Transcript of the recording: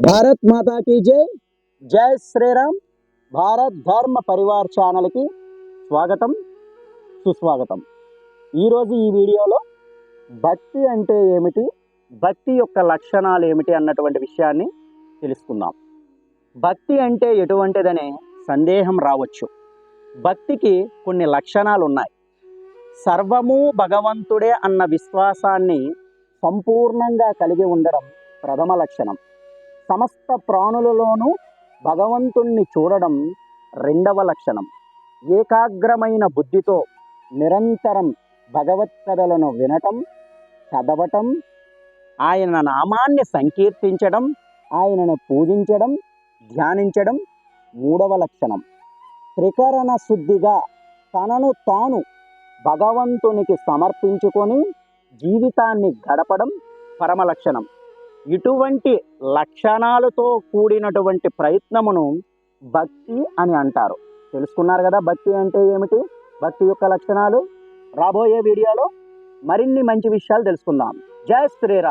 భారత్ మాతా key జై. జై శ్రీరామ్. భారత్ ధర్మ పరివార్ ఛానల్కి స్వాగతం సుస్వాగతం. ఈరోజు ఈ వీడియోలో భక్తి అంటే ఏమిటి? భక్తి యొక్క లక్షణాలు ఏమిటి అన్నటువంటి విషయాన్ని తెలుసుకుందాం. భక్తి అంటే ఎటువంటిదనే సందేహం రావచ్చు. భక్తికి కొన్ని లక్షణాలు ఉన్నాయి. సర్వము భగవంతుడే అన్న విశ్వాసాన్ని సంపూర్ణంగా కలిగి ఉండడం ప్రథమ లక్షణం. సమస్త ప్రాణులలోనూ భగవంతుణ్ణి చూడడం రెండవ లక్షణం. ఏకాగ్రమైన బుద్ధితో నిరంతరం భగవత్ కథలను వినటం చదవటం ఆయన నామాన్ని సంకీర్తించడం ఆయనను పూజించడం ధ్యానించడం మూడవ లక్షణం. త్రికరణ శుద్ధిగా తనను తాను భగవంతునికి సమర్పించుకొని జీవితాన్ని గడపడం పరమ లక్షణం. ఇటువంటి లక్షణాలతో కూడినటువంటి ప్రయత్నమును భక్తి అని అంటారు. తెలుసుకున్నారు కదా భక్తి అంటే ఏమిటి? భక్తి యొక్క లక్షణాలు? రాబోయే వీడియోలో మరిన్ని మంచి విషయాలు తెలుసుకుందాం. జయ శ్రీరామ్.